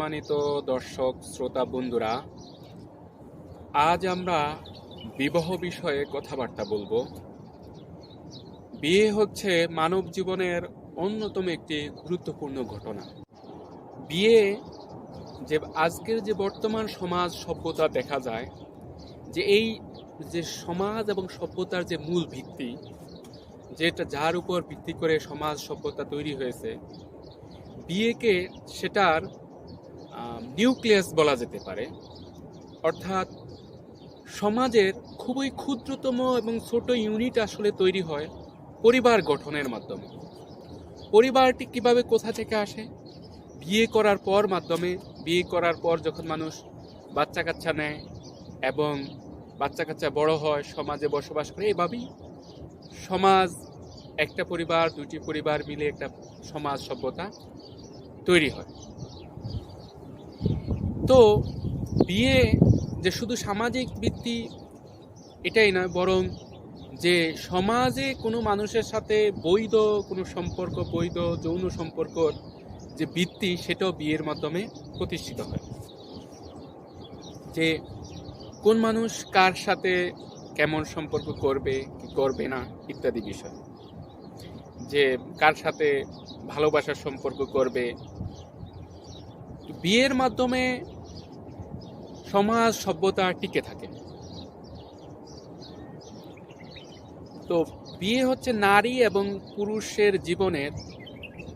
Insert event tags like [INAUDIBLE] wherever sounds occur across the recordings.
সম্মানিত দর্শক, শ্রোতা, বন্ধুরা, আজ আমরা বিবাহ বিষয়ে কথাবার্তা বলব। বিয়ে হচ্ছে মানব জীবনের অন্যতম একটি গুরুত্বপূর্ণ ঘটনা। বিয়ে যে আজকের যে বর্তমান সমাজ সভ্যতা দেখা যায়, যে এই যে সমাজ এবং সভ্যতার যে মূল ভিত্তি, যেটা যার উপর ভিত্তি করে সমাজ সভ্যতা তৈরি হয়েছে, বিয়েকে সেটার নিউক্লিয়াস বলা যেতে পারে। অর্থাৎ সমাজের খুবই ক্ষুদ্রতম এবং ছোট ইউনিট আসলে তৈরি হয় পরিবার গঠনের মাধ্যমে। পরিবারটি কীভাবে কোথা থেকে আসে? বিয়ে করার পর মাধ্যমে। বিয়ে করার পর যখন মানুষ বাচ্চা কাচ্চা নেয় এবং বাচ্চা কাচ্চা বড় হয়, সমাজে বসবাস করে, এভাবেই সমাজ, একটা পরিবার দুটি পরিবার মিলে একটা সমাজ সভ্যতা তৈরি হয়। তো বিয়ে যে শুধু সামাজিক বৃত্তি এটাই নয় বরং যে সমাজে কোনো মানুষের সাথে বৈধ, কোনো সম্পর্ক, বৈধ যৌন সম্পর্কর যে বৃত্তি সেটাও বিয়ের মাধ্যমে প্রতিষ্ঠিত হয়। যে কোন মানুষ কার সাথে কেমন সম্পর্ক করবে, কি করবে না, ইত্যাদি বিষয়। যে কার সাথে ভালোবাসার সম্পর্ক করবে বিয়ের মাধ্যমে সমাজ সভ্যতা টিকে থাকে। তো বিয়ে হচ্ছে নারী এবং পুরুষের জীবনের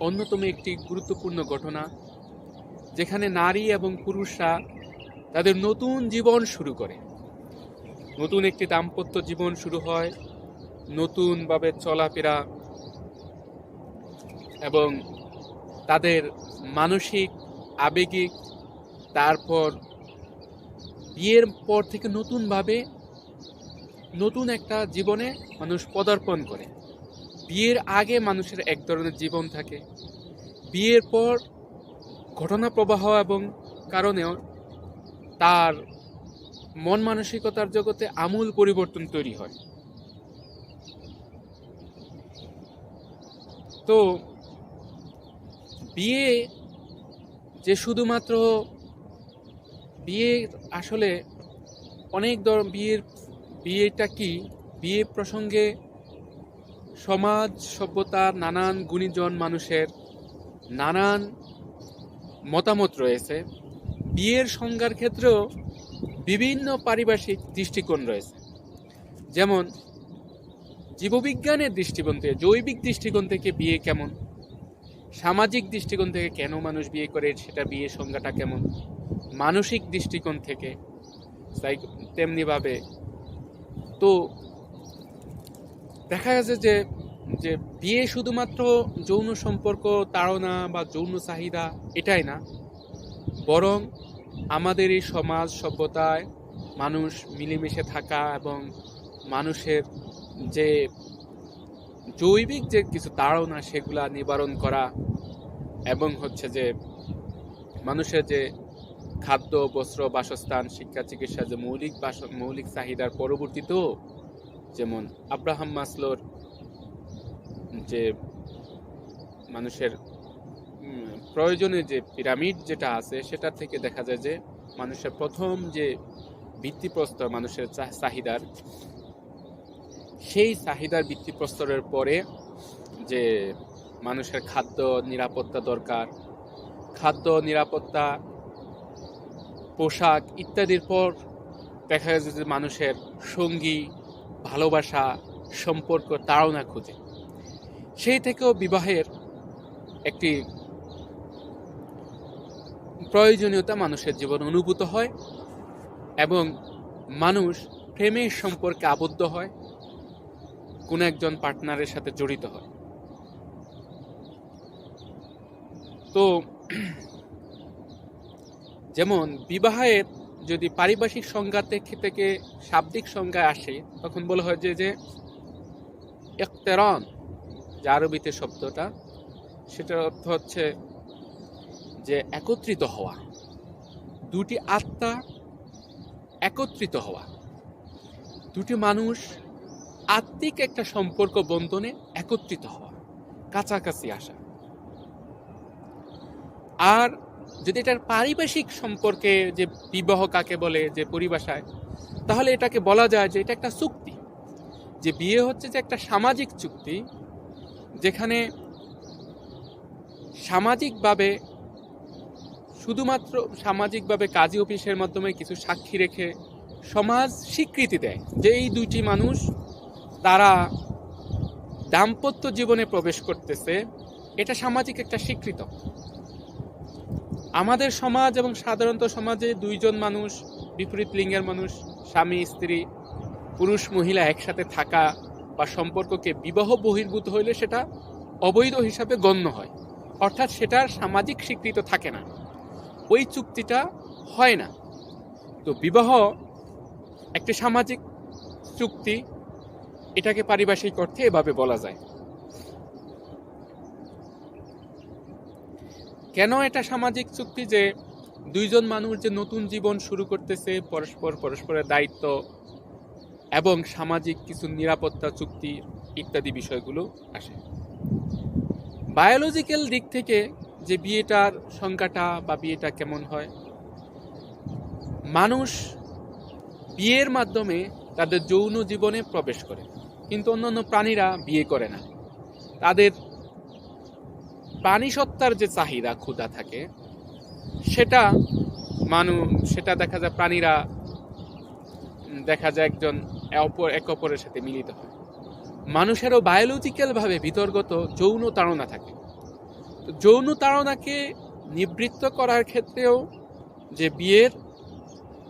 অন্যতম একটি গুরুত্বপূর্ণ ঘটনা, যেখানে নারী এবং পুরুষরা তাদের নতুন জীবন শুরু করে। নতুন একটি দাম্পত্য জীবন শুরু হয়, নতুনভাবে চলাফেরা এবং তাদের মানসিক আবেগিক তারপর বিয়ের পর থেকে নতুনভাবে নতুন একটা জীবনে মানুষ পদার্পণ করে। বিয়ের আগে মানুষের এক ধরনের জীবন থাকে। বিয়ের পর ঘটনা প্রবাহ এবং কারণেও তার মন মানসিকতার জগতে আমূল পরিবর্তন তৈরি হয়। তো, বিয়ে যে শুধুমাত্র বিয়ে আসলে অনেক ধর বিয়ের, বিয়েটা কি? বিয়ে প্রসঙ্গে সমাজ সভ্যতার নানান গুণীজন মানুষের নানান মতামত রয়েছে। বিয়ের সংজ্ঞার ক্ষেত্রেও বিভিন্ন পারিভাষিক দৃষ্টিকোণ রয়েছে। যেমন জীববিজ্ঞানের দৃষ্টিকোণ থেকে, জৈবিক দৃষ্টিকোণ থেকে বিয়ে কেমন? সামাজিক দৃষ্টিকোণ থেকে কেন মানুষ বিয়ে করে সেটা বিয়ের সংজ্ঞাটা কেমন? মানসিক দৃষ্টিকোণ থেকে তেমনিভাবে। তো দেখা গেছে যে যে বিয়ে শুধুমাত্র যৌন সম্পর্ক, তাড়না বা যৌন চাহিদা এটাই না। বরং আমাদের এই সমাজ সভ্যতায় মানুষ মিলেমিশে থাকা এবং মানুষের যে জৈবিক যে কিছু তাড়না সেগুলা নিবারণ করা এবং হচ্ছে যে মানুষের যে খাদ্য, বস্ত্র, বাসস্থান, শিক্ষা, চিকিৎসা, যে মৌলিক মৌলিক চাহিদার পরবর্তীতেও যেমন আব্রাহাম মাসলোর যে মানুষের প্রয়োজনে যে পিরামিড যেটা আছে, সেটা থেকে দেখা যায় যে মানুষের প্রথম যে ভিত্তিপ্রস্তর মানুষের চাহিদার সেই চাহিদার ভিত্তিপ্রস্তরের পরে যে মানুষের খাদ্য নিরাপত্তা দরকার, খাদ্য নিরাপত্তা, পোশাক ইত্যাদির পর দেখা গেছে যে মানুষের সঙ্গী, ভালোবাসা, সম্পর্ক তাড়না খুঁজে। সেই থেকেও বিবাহের একটি প্রয়োজনীয়তা মানুষের জীবন অনুভূত হয় এবং মানুষ প্রেমের সম্পর্কে আবদ্ধ হয়। কোনো একজন পার্টনারের সাথে জড়িত হয়। তো [CLEARS THROAT] যেমন বিবাহের যদি পারিভাষিক সংজ্ঞা থেকে থেকে শাব্দিক সংজ্ঞায় আসে, তখন বলা হয় যে যে একতেরন যে আরবিতে শব্দটা, সেটার অর্থ হচ্ছে যে একত্রিত হওয়া। দুটি আত্মা একত্রিত হওয়া। দুটি মানুষ আত্মিক একটা সম্পর্ক বন্ধনে একত্রিত হওয়া, কাছাকাছি আসা। আর যদি এটার পারিপার্শ্বিক সম্পর্কে যে বিবাহ কাকে বলে, যে পরিভাষায়, তাহলে এটাকে বলা যায় যে এটা একটা চুক্তি। যে বিয়ে হচ্ছে যে একটা সামাজিক চুক্তি, যেখানে সামাজিকভাবে শুধুমাত্র সামাজিকভাবে কাজী অফিসের মাধ্যমে কিছু সাক্ষী রেখে সমাজ স্বীকৃতি দেয় যে এই দুইটি মানুষ তারা দাম্পত্য জীবনে প্রবেশ করতেছে, এটা সামাজিক একটা স্বীকৃত। আমাদের সমাজ এবং সাধারণত সমাজে দুইজন মানুষ, বিপরীত লিঙ্গের মানুষ, স্বামী, স্ত্রী, পুরুষ, মহিলা একসাথে থাকা বা সম্পর্ককে বিবাহ বহির্ভূত হইলে সেটা অবৈধ হিসাবে গণ্য হয়। অর্থাৎ সেটার সামাজিক স্বীকৃত থাকে না। ওই চুক্তিটা হয় না। তো বিবাহ একটি সামাজিক চুক্তি এটাকে পারিভাষিক অর্থে এভাবে বলা যায়। কেন এটা সামাজিক চুক্তি যে দুইজন মানুষ যে নতুন জীবন শুরু করতেছে, পরস্পর পরস্পরের দায়িত্ব এবং সামাজিক কিছু নিরাপত্তা চুক্তি ইত্যাদি বিষয়গুলো আসে। বায়োলজিক্যাল দিক থেকে যে বিয়েটার সংখ্যাটা বা বিয়েটা কেমন হয়, মানুষ বিয়ের মাধ্যমে তাদের যৌন জীবনে প্রবেশ করে। কিন্তু অন্যান্য প্রাণীরা বিয়ে করে না। তাদের প্রাণী সত্তার যে চাহিদা ক্ষুধা থাকে, সেটা মানুষ সেটা দেখা যায় প্রাণীরা দেখা যায় একজন অপর, এক অপরের সাথে মিলিত হয়। মানুষেরও বায়োলজিক্যাল ভাবে ভিতরগত যৌন তাড়না থাকে। তো যৌন তাড়নাকে নিবৃত্ত করার ক্ষেত্রেও যে বিয়ের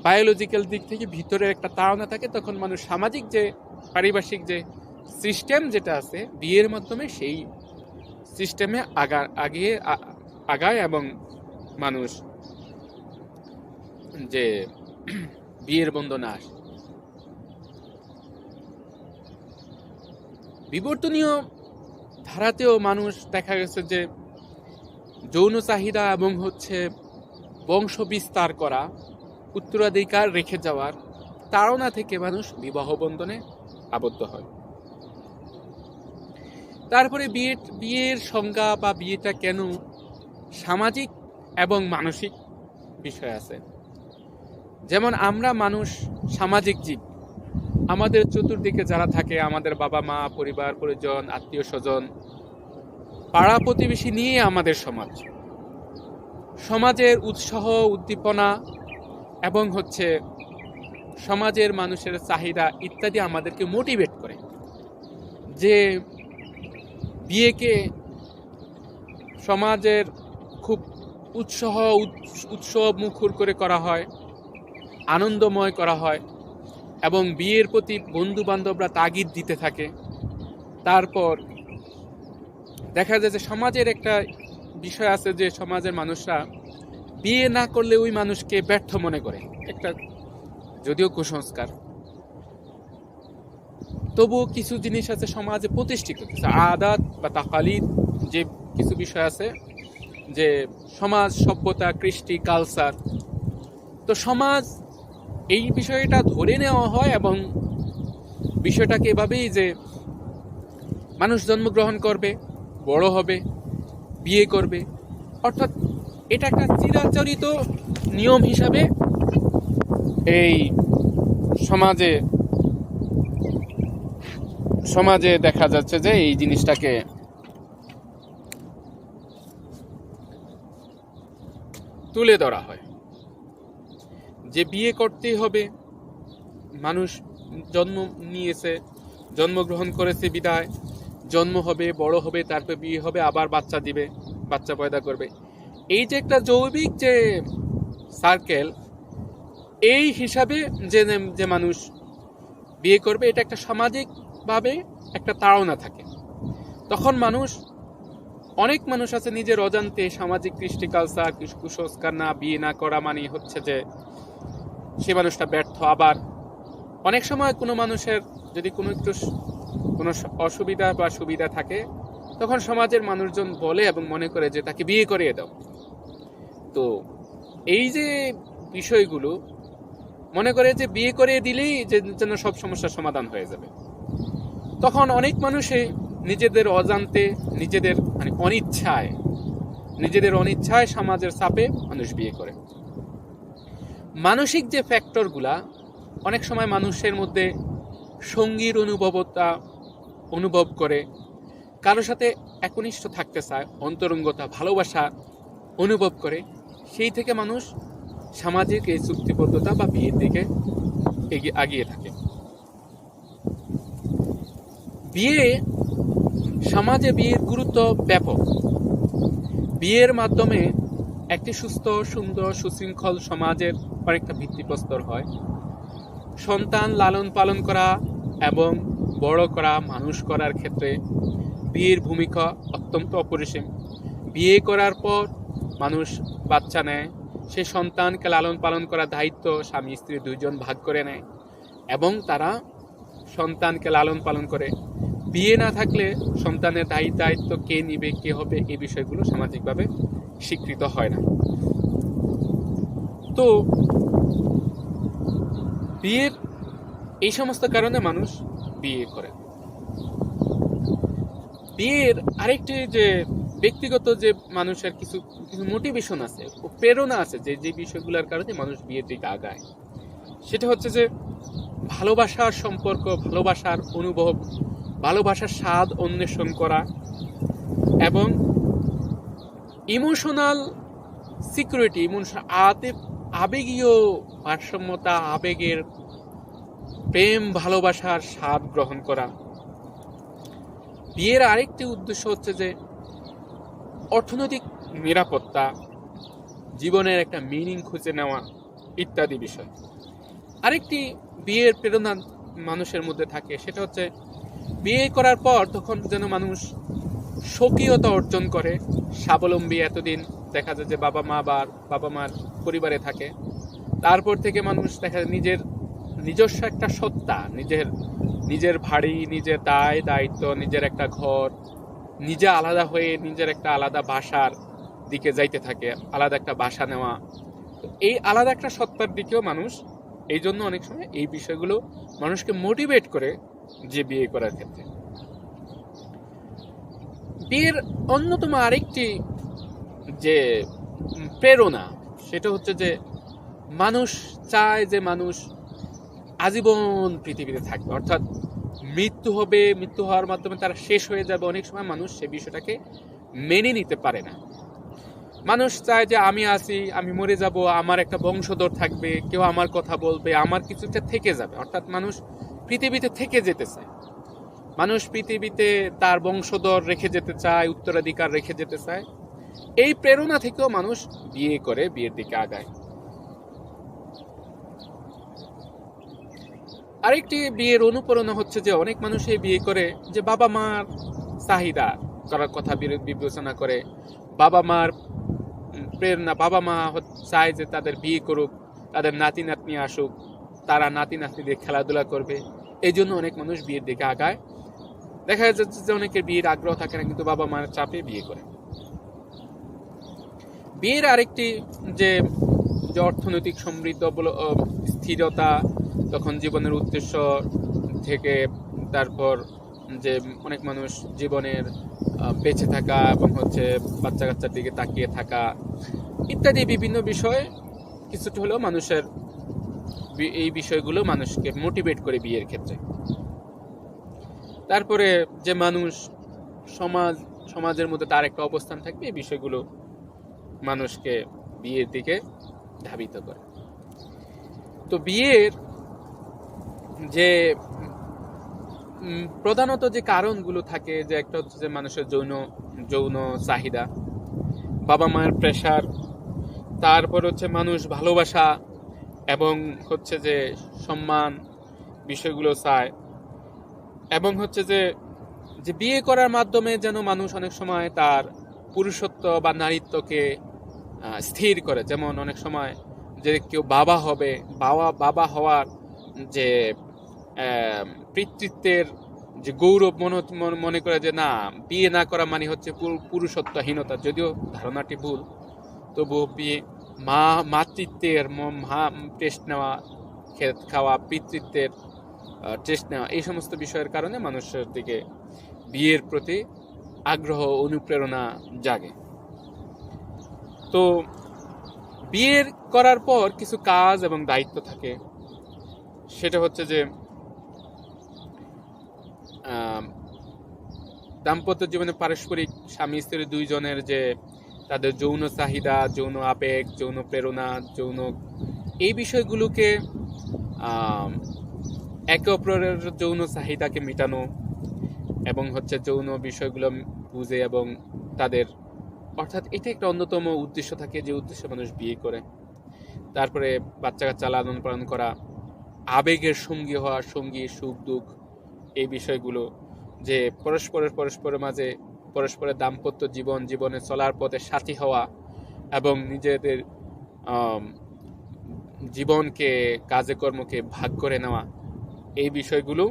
বায়োলজিক্যাল দিক থেকে ভিতরে একটা তাড়না থাকে, তখন মানুষ সামাজিক যে পারিপার্শ্বিক যে সিস্টেম যেটা আছে, বিয়ের মাধ্যমে সেই সিস্টেমে আগা আগিয়ে আগায় এবং মানুষ যে [CLEARS THROAT] বিয়ের বন্ধনে আসে। বিবর্তনীয় ধারাতেও মানুষ দেখা গেছে যে যৌন চাহিদা এবং হচ্ছে বংশ বিস্তার করা, উত্তরাধিকার রেখে যাওয়ার তাড়না থেকে মানুষ বিবাহ বন্ধনে আবদ্ধ হয়। তারপরে বিয়ে বিয়ের সংজ্ঞা বা বিয়েটা কেন সামাজিক এবং মানসিক বিষয় আছে? যেমন আমরা মানুষ সামাজিক জীব। আমাদের চতুর্দিকে যারা থাকে, আমাদের বাবা মা, পরিবার, পরিজন, আত্মীয় স্বজন, পাড়া প্রতিবেশী নিয়ে আমাদের সমাজ। সমাজের উৎসাহ, উদ্দীপনা এবং হচ্ছে সমাজের মানুষের চাহিদা ইত্যাদি আমাদেরকে মোটিভেট করে। যে বিয়েকে সমাজের খুব উৎসাহ উৎস- উৎসব মুখর করে করা হয়, আনন্দময় করা হয় এবং বিয়ের প্রতি বন্ধু বান্ধবরা তাগিদ দিতে থাকে। তারপর দেখা যায় যে সমাজের একটা বিষয় আছে যে সমাজের মানুষরা বিয়ে না করলে ওই মানুষকে ব্যর্থ মনে করে। একটা যদিও কুসংস্কার। তবুও কিছু জিনিস আছে সমাজে প্রতিষ্ঠিত। আদাত বা তাকালিদ, যে কিছু বিষয় আছে, যে সমাজ, সভ্যতা, কৃষ্টি কালচার তো সমাজ এই বিষয়টা ধরে নেওয়া হয় এবং বিষয়টাকে এভাবেই যে মানুষ জন্মগ্রহণ করবে, বড় হবে, বিয়ে করবে। অর্থাৎ এটা একটা চিরাচরিত নিয়ম হিসাবে এই সমাজে সমাজে দেখা যাচ্ছে যে এই জিনিসটাকে তুলে ধরা হয়। যে বিয়ে করতেই হবে, মানুষ জন্ম নিয়েছে, জন্মগ্রহণ করেছে বিদায়, জন্ম হবে, বড় হবে, তারপর বিয়ে হবে, আবার বাচ্চা দিবে, বাচ্চা পয়দা করবে। এই যে একটা জৈবিক যে সার্কেল এই হিসাবে যে যে মানুষ বিয়ে করবে, এটা একটা সামাজিকভাবে একটা তাড়না থাকে। তখন মানুষ, অনেক মানুষ আছে নিজের অজান্তে সামাজিক কৃষ্টি, কালচার কুসংস্কার না, বিয়ে না করা মানে হচ্ছে যে সে মানুষটা ব্যর্থ। আবার অনেক সময় কোনো মানুষের যদি কোনো একটু কোনো অসুবিধা বা সুবিধা থাকে, তখন সমাজের মানুষজন বলে এবং মনে করে যে তাকে বিয়ে করিয়ে দাও। তো এই যে বিষয়গুলো মনে করে যে বিয়ে করে দিলেই যে যেন সব সমস্যার সমাধান হয়ে যাবে। তখন অনেক মানুষই নিজেদের অজান্তে, নিজেদের মানে অনিচ্ছায়, নিজেদের অনিচ্ছায় সমাজের চাপে মানুষ বিয়ে করে। মানসিক যে ফ্যাক্টরগুলা অনেক সময় মানুষের মধ্যে সঙ্গীর অনুভবতা অনুভব করে কারোর সাথে একনিষ্ঠ থাকতে চায়, অন্তরঙ্গতা, ভালোবাসা অনুভব করে, সেই থেকে মানুষ সামাজিক এই চুক্তিবদ্ধতা বা বিয়ের দিকে এগিয়ে, আগিয়ে থাকে। বিয়ে সমাজে বিয়ের গুরুত্ব ব্যাপক। বিয়ের মাধ্যমে একটি সুস্থ, সুন্দর, সুশৃঙ্খল সমাজের অনেকটা ভিত্তিপ্রস্তর হয়। সন্তান লালন পালন করা এবং বড় করা, মানুষ করার ক্ষেত্রে বিয়ের ভূমিকা অত্যন্ত অপরিসীম। বিয়ে করার পর মানুষ বাচ্চা নেয় সেই সন্তানকে লালন পালন করার দায়িত্ব স্বামী স্ত্রী দুইজন ভাগ করে নেয় এবং তারা সন্তানকে লালন পালন করে। বিয়ে না থাকলে সন্তানের দায়ী দায়িত্ব কে নিবে, কে হবে এই বিষয়গুলো সামাজিকভাবে স্বীকৃত হয় না। তো বিয়ের এই সমস্ত কারণে মানুষ বিয়ে করে। বিয়ের আরেকটি যে ব্যক্তিগত যে মানুষের কিছু কিছু মোটিভেশন আছে, ও প্রেরণা আছে যে যে বিষয়গুলোর কারণে মানুষ বিয়ের দিকে আগায়। সেটা হচ্ছে যে, ভালোবাসার সম্পর্ক, ভালোবাসার অনুভব, ভালোবাসার স্বাদ অন্বেষণ করা এবং ইমোশনাল সিকিউরিটি ইমোশনাল আতে, আবেগীয় ভারসাম্যতা, আবেগের প্রেম, ভালোবাসার স্বাদ গ্রহণ করা। বিয়ের আরেকটি উদ্দেশ্য হচ্ছে যে অর্থনৈতিক নিরাপত্তা, জীবনের একটা মিনিং খুঁজে নেওয়া ইত্যাদি বিষয়। আরেকটি বিয়ের প্রেরণা মানুষের মধ্যে থাকে, সেটা হচ্ছে বিয়ে করার পর তখন যেন মানুষ স্বকীয়তা অর্জন করে। স্বাবলম্বী এতদিন দেখা যায় যে বাবা মা বা বাবা মার পরিবারে থাকে। তারপর থেকে মানুষ দেখা যায় নিজের নিজস্ব একটা সত্তা, নিজের নিজের ভারী নিজের দায়, দায়িত্ব, নিজের একটা ঘর নিজে আলাদা হয়ে নিজের একটা আলাদা ভাষার দিকে যাইতে থাকে, আলাদা একটা ভাষা নেওয়া। এই আলাদা একটা সত্তার দিকেও মানুষ এই জন্য অনেক সময় এই বিষয়গুলো মানুষকে মোটিভেট করে যে বিয়ে করার ক্ষেত্রে। বিয়ের অন্যতম আরেকটি যে প্রেরণা, সেটা হচ্ছে যে মানুষ চায় যে মানুষ আজীবন পৃথিবীতে থাকবে। অর্থাৎ মৃত্যু হবে, মৃত্যু হওয়ার মাধ্যমে তারা শেষ হয়ে যাবে। অনেক সময় মানুষ সে বিষয়টাকে মেনে নিতে পারে না। মানুষ চায় যে, আমি আছি, আমি মরে যাব, আমার একটা বংশধর থাকবে, কেউ আমার কথা বলবে, আমার কিছুটা থেকে যাবে। অর্থাৎ মানুষ পৃথিবীতে থেকে যেতে চায়। মানুষ পৃথিবীতে তার বংশধর রেখে যেতে চায়, উত্তরাধিকার রেখে যেতে চায়। এই প্রেরণা থেকেও মানুষ বিয়ে করে, বিয়ের দিকে আগায়। আরেকটি বিয়ের অনুপ্রেরণা হচ্ছে যে অনেক মানুষই বিয়ে করে যে বাবা মার চাহিদা করার কথা বিবেচনা করে। বাবা মার প্রেরণা, বাবা মা চায় যে তাদের বিয়ে করুক, তাদের নাতি নাতনি আসুক, তারা নাতি নাতনিদের খেলাধুলা করবে। এই জন্য অনেক মানুষ বিয়ের দিকে আগায়। দেখা যাচ্ছে যে অনেকের বিয়ের আগ্রহ থাকে না, কিন্তু বাবা মার চাপে বিয়ে করে। বিয়ের আরেকটি যে যে অর্থনৈতিক সমৃদ্ধ স্থিরতা তখন জীবনের উদ্দেশ্য থেকে তারপর যে অনেক মানুষ জীবনের বেঁচে থাকা এবং হচ্ছে বাচ্চা কাচ্চার দিকে তাকিয়ে থাকা ইত্যাদি বিভিন্ন বিষয় কিছুটা হলেও মানুষের এই বিষয়গুলো মানুষকে মোটিভেট করে বিয়ের ক্ষেত্রে। তারপরে যে মানুষ সমাজ, সমাজের মধ্যে তার একটা অবস্থান থাকবে, এই বিষয়গুলো মানুষকে বিয়ের দিকে ধাবিত করে। তো বিয়ের যে প্রধানত যে কারণগুলো থাকে, যে একটা হচ্ছে যে মানুষের যৌন যৌন চাহিদা, বাবা মায়ের প্রেশার তারপর হচ্ছে মানুষ ভালোবাসা এবং হচ্ছে যে সম্মান বিষয়গুলো চায় এবং হচ্ছে যে যে বিয়ে করার মাধ্যমে যেন মানুষ অনেক সময় তার পুরুষত্ব বা নারীত্বকে স্থির করে। যেমন অনেক সময় যে কেউ বাবা হবে, বাবা বাবা হওয়ার যে পিতৃত্বের যে গৌরব মনে মনে- করে যে না, বিয়ে না করা মানে হচ্ছে পুরু- পুরুষত্বহীনতা, যদিও ধারণাটি ভুল। তবুও বিয়ে, মা, মাতৃত্বের ম- টেস্ট নেওয়া, খেত খাওয়া, পিতৃত্বের টেস্ট নেওয়া, এই সমস্ত বিষয়ের কারণে মানুষের দিকে বিয়ের প্রতি আগ্রহ অনুপ্রেরণা জাগে। তো বিয়ের করার পর কিছু কাজ এবং দায়িত্ব থাকে। সেটা হচ্ছে যে দাম্পত্য জীবনে পারস্পরিক স্বামী স্ত্রী দুইজনের যে তাদের যৌন চাহিদা, যৌন আবেগ, যৌন প্রেরণা, যৌন এই বিষয়গুলোকে একে অপরের যৌন চাহিদাকে মেটানো এবং হচ্ছে যৌন বিষয়গুলো বুঝে এবং তাদের, অর্থাৎ এটা একটা অন্যতম উদ্দেশ্য থাকে যে উদ্দেশ্যে মানুষ বিয়ে করে। তারপরে বাচ্চা কাচ্চা লালন পালন করা, আবেগের সঙ্গী হওয়া, সঙ্গী, সুখ, দুঃখ এই বিষয়গুলো যে পরস্পরের পরস্পরের মাঝে পরস্পরের দাম্পত্য জীবন, জীবনে চলার পথে সাথী হওয়া এবং নিজেদের জীবনকে, কাজে, কর্মকে ভাগ করে নেওয়া, এই বিষয়গুলো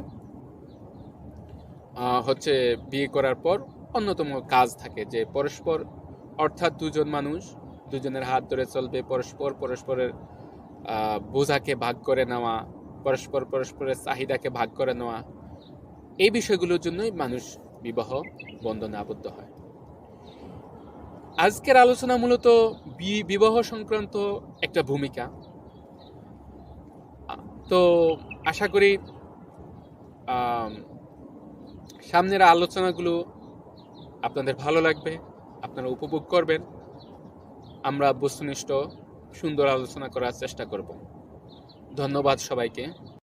হচ্ছে বিয়ে করার পর অন্যতম কাজ থাকে যে পরস্পর, অর্থাৎ দুজন মানুষ, দুজনের হাত ধরে চলবে পরস্পর, পরস্পরের বোঝাকে ভাগ করে নেওয়া, পরস্পর, পরস্পরের চাহিদাকে ভাগ করে নেওয়া এই বিষয়গুলোর জন্যই মানুষ বিবাহ বন্ধনে আবদ্ধ হয়। আজকের আলোচনা মূলত বিবাহ সংক্রান্ত একটা ভূমিকা। তো আশা করি সামনের আলোচনাগুলো আপনাদের ভালো লাগবে, আপনারা উপভোগ করবেন। আমরা বস্তুনিষ্ঠ, সুন্দর আলোচনা করার চেষ্টা করব। ধন্যবাদ সবাইকে।